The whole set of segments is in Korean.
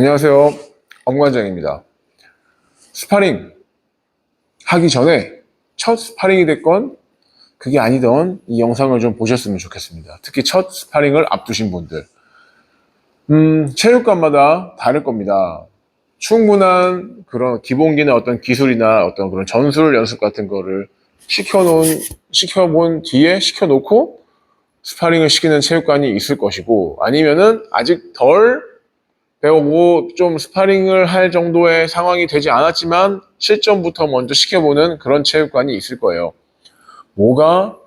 안녕하세요. 엄관장입니다. 스파링 하기 전에 첫 스파링이 됐건 그게 아니던 이 영상을 좀 보셨으면 좋겠습니다. 특히 첫 스파링을 앞두신 분들. 음, 체육관마다 다를 겁니다. 충분한 그런 기본기나 어떤 기술이나 어떤 그런 전술 연습 같은 거를 시켜놓은, 시켜본 뒤에 시켜놓고 스파링을 시키는 체육관이 있을 것이고 아니면은 아직 덜 배우고 좀 스파링을 할 정도의 상황이 되지 않았지만 실전부터 먼저 시켜보는 그런 체육관이 있을 거예요. 뭐가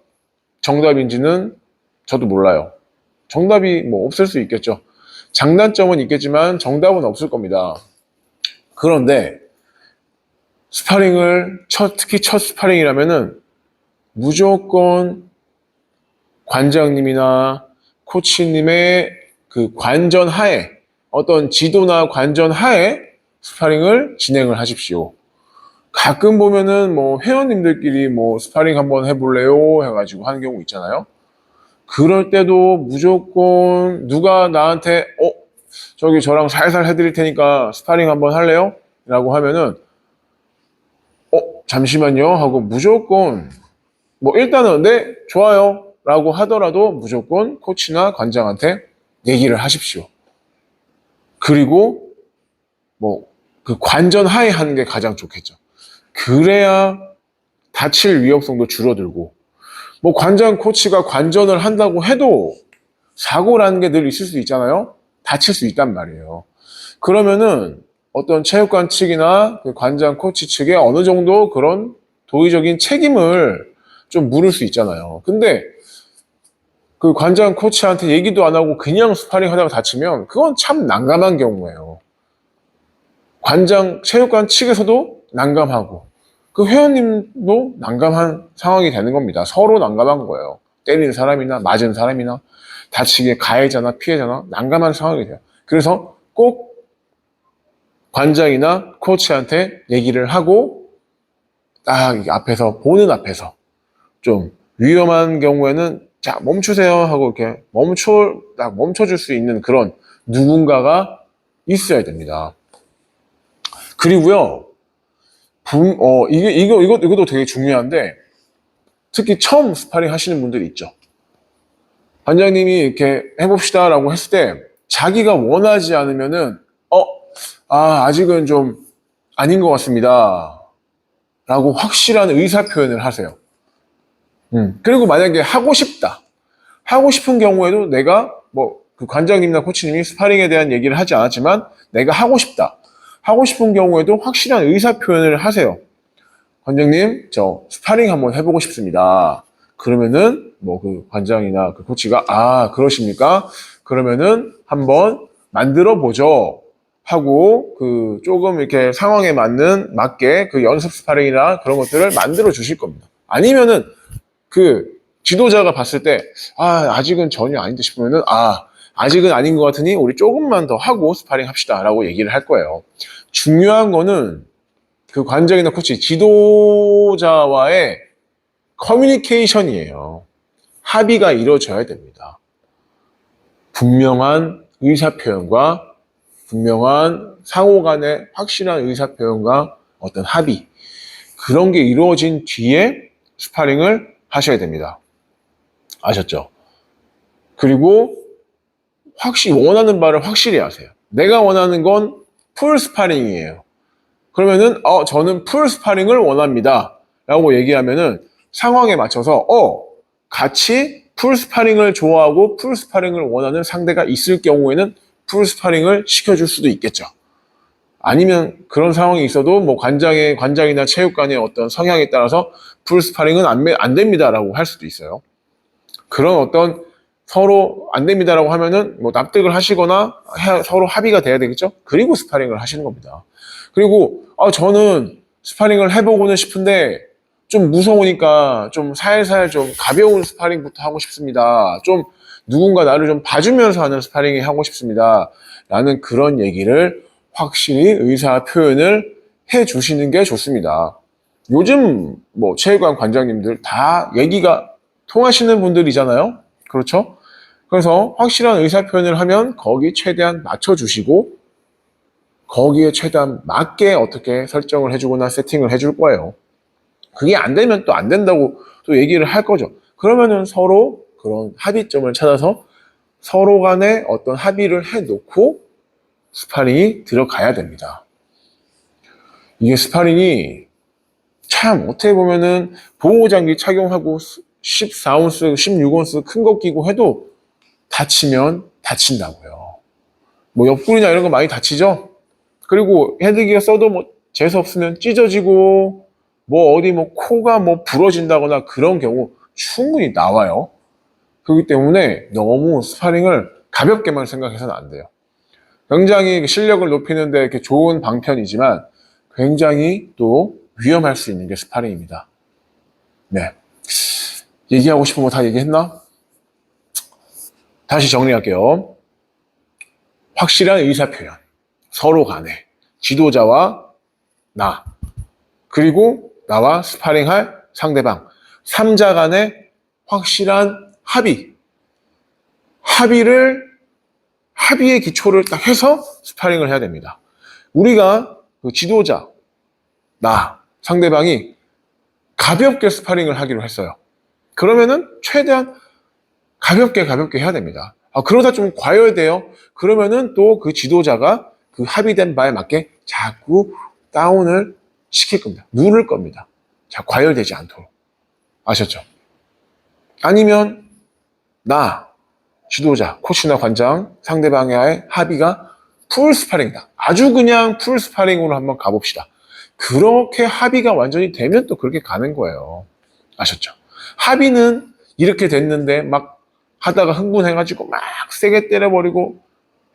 정답인지는 저도 몰라요. 정답이 뭐 없을 수 있겠죠. 장단점은 있겠지만 정답은 없을 겁니다. 그런데 스파링을 첫, 특히 첫 스파링이라면은 무조건 관장님이나 코치님의 그 관전 하에 어떤 지도나 관전 하에 스파링을 진행을 하십시오. 가끔 보면은 뭐 회원님들끼리 뭐 스파링 한번 해볼래요 해가지고 하는 경우 있잖아요. 그럴 때도 무조건 누가 나한테 어 저기 저랑 살살 해드릴 테니까 스파링 한번 할래요? 라고 하면은 어 잠시만요 하고 무조건 뭐 일단은 네 좋아요 라고 하더라도 무조건 코치나 관장한테 얘기를 하십시오. 그리고 뭐 그 관전 하에 하는 게 가장 좋겠죠. 그래야 다칠 위험성도 줄어들고 뭐 관장 코치가 관전을 한다고 해도 사고라는 게 늘 있을 수 있잖아요. 다칠 수 있단 말이에요. 그러면은 어떤 체육관 측이나 그 관장 코치 측에 어느 정도 그런 도의적인 책임을 좀 물을 수 있잖아요. 근데 그 관장 코치한테 얘기도 안 하고 그냥 스파링 하다가 다치면 그건 참 난감한 경우예요. 관장 체육관 측에서도 난감하고 그 회원님도 난감한 상황이 되는 겁니다. 서로 난감한 거예요. 때리는 사람이나 맞은 사람이나 다치게 가해자나 피해자나 난감한 상황이 돼요. 그래서 꼭 관장이나 코치한테 얘기를 하고 딱 앞에서 보는 앞에서 좀 위험한 경우에는 자 멈추세요 하고 이렇게 멈춰 딱 멈춰줄 수 있는 그런 누군가가 있어야 됩니다. 그리고요, 분, 어, 이게, 이거, 이거, 이것도 되게 중요한데, 특히 처음 스파링 하시는 분들이 있죠. 관장님이 이렇게 해봅시다 라고 했을 때, 자기가 원하지 않으면은, 어, 아, 아직은 좀 아닌 것 같습니다. 라고 확실한 의사 표현을 하세요. 음, 그리고 만약에 하고 싶다. 하고 싶은 경우에도 내가 뭐, 그 관장님이나 코치님이 스파링에 대한 얘기를 하지 않았지만, 내가 하고 싶다. 하고 싶은 경우에도 확실한 의사 표현을 하세요. 관장님, 저 스파링 한번 해보고 싶습니다. 그러면은 뭐 그 관장이나 그 코치가 아 그러십니까? 그러면은 한번 만들어 보죠. 하고 그 조금 이렇게 상황에 맞는 맞게 그 연습 스파링이나 그런 것들을 만들어 주실 겁니다. 아니면은 그 지도자가 봤을 때 아 아직은 전혀 아닌데 싶으면은 아 아직은 아닌 것 같으니 우리 조금만 더 하고 스파링 합시다 라고 얘기를 할 거예요. 중요한 거는 그 관장이나 코치, 지도자와의 커뮤니케이션이에요. 합의가 이루어져야 됩니다. 분명한 의사표현과 분명한 상호 간의 확실한 의사표현과 어떤 합의. 그런 게 이루어진 뒤에 스파링을 하셔야 됩니다. 아셨죠? 그리고 확실히 원하는 바를 확실히 하세요. 내가 원하는 건 풀 스파링이에요. 그러면은 어 저는 풀 스파링을 원합니다. 라고 얘기하면은 상황에 맞춰서 어 같이 풀 스파링을 좋아하고 풀 스파링을 원하는 상대가 있을 경우에는 풀 스파링을 시켜줄 수도 있겠죠. 아니면 그런 상황이 있어도 뭐 관장의 관장이나 체육관의 어떤 성향에 따라서 풀 스파링은 안, 안 됩니다라고 할 수도 있어요. 그런 어떤 서로 안 됩니다라고 하면은 뭐 납득을 하시거나 해- 서로 합의가 돼야 되겠죠. 그리고 스파링을 하시는 겁니다. 그리고 아 저는 스파링을 해보고는 싶은데 좀 무서우니까 좀 살살 좀 가벼운 스파링부터 하고 싶습니다. 좀 누군가 나를 좀 봐주면서 하는 스파링이 하고 싶습니다. 라는 그런 얘기를 확실히 의사 표현을 해 주시는 게 좋습니다. 요즘 뭐 체육관 관장님들 다 얘기가 통하시는 분들이잖아요. 그렇죠? 그래서 확실한 의사 표현을 하면 거기 최대한 맞춰 주시고 거기에 최대한 맞게 어떻게 설정을 해주거나 세팅을 해줄 거예요. 그게 안 되면 또 안 된다고 또 얘기를 할 거죠. 그러면은 서로 그런 합의점을 찾아서 서로 간에 어떤 합의를 해놓고 스파링이 들어가야 됩니다. 이게 스파링이 참 어떻게 보면은 보호장비 착용하고 14온스, 16온스 큰 거 끼고 해도 다치면 다친다고요. 뭐 옆구리나 이런 거 많이 다치죠? 그리고 헤드기어 써도 뭐 재수 없으면 찢어지고 뭐 어디 뭐 코가 뭐 부러진다거나 그런 경우 충분히 나와요. 그렇기 때문에 너무 스파링을 가볍게만 생각해서는 안 돼요. 굉장히 실력을 높이는데 이렇게 좋은 방편이지만 굉장히 또 위험할 수 있는 게 스파링입니다. 네. 얘기하고 싶은 거 다 얘기했나? 다시 정리할게요. 확실한 의사표현. 서로 간에. 지도자와 나. 그리고 나와 스파링할 상대방. 3자 간의 확실한 합의. 합의를, 합의의 기초를 딱 해서 스파링을 해야 됩니다. 우리가 그 지도자, 나, 상대방이 가볍게 스파링을 하기로 했어요. 그러면은 최대한 가볍게 가볍게 해야 됩니다. 아, 그러다 좀 과열돼요. 그러면은 또 그 지도자가 그 합의된 바에 맞게 자꾸 다운을 시킬 겁니다. 누를 겁니다. 자, 과열되지 않도록. 아셨죠? 아니면 나, 지도자, 코치나 관장, 상대방의 합의가 풀 스파링이다. 아주 그냥 풀 스파링으로 한번 가봅시다. 그렇게 합의가 완전히 되면 또 그렇게 가는 거예요. 아셨죠? 합의는 이렇게 됐는데 막 하다가 흥분해가지고 막 세게 때려버리고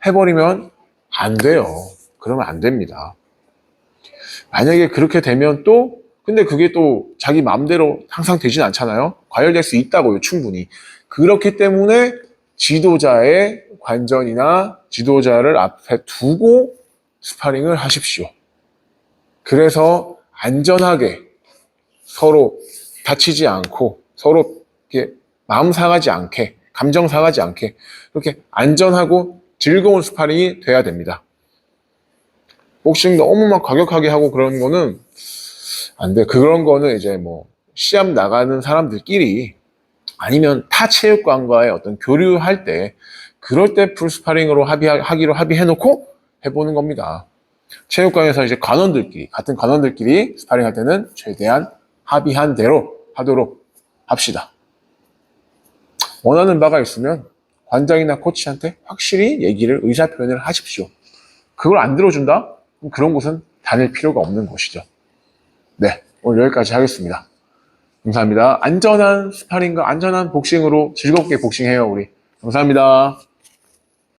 해버리면 안 돼요. 그러면 안 됩니다. 만약에 그렇게 되면 또 근데 그게 또 자기 마음대로 항상 되진 않잖아요. 과열될 수 있다고요, 충분히. 그렇기 때문에 지도자의 관전이나 지도자를 앞에 두고 스파링을 하십시오. 그래서 안전하게 서로 다치지 않고 서로 이렇게 마음 상하지 않게 감정 상하지 않게 그렇게 안전하고 즐거운 스파링이 돼야 됩니다. 복싱 너무 막 과격하게 하고 그런 거는 안 돼. 그런 거는 이제 뭐 시합 나가는 사람들끼리 아니면 타 체육관과의 어떤 교류할 때 그럴 때 풀스파링으로 합의하기로 합의해놓고 해보는 겁니다. 체육관에서 이제 관원들끼리 같은 관원들끼리 스파링 할 때는 최대한 합의한 대로 하도록 합시다. 원하는 바가 있으면 관장이나 코치한테 확실히 얘기를 의사 표현을 하십시오. 그걸 안 들어준다? 그런 곳은 다닐 필요가 없는 곳이죠. 네, 오늘 여기까지 하겠습니다. 감사합니다. 안전한 스파링과 안전한 복싱으로 즐겁게 복싱해요, 우리. 감사합니다.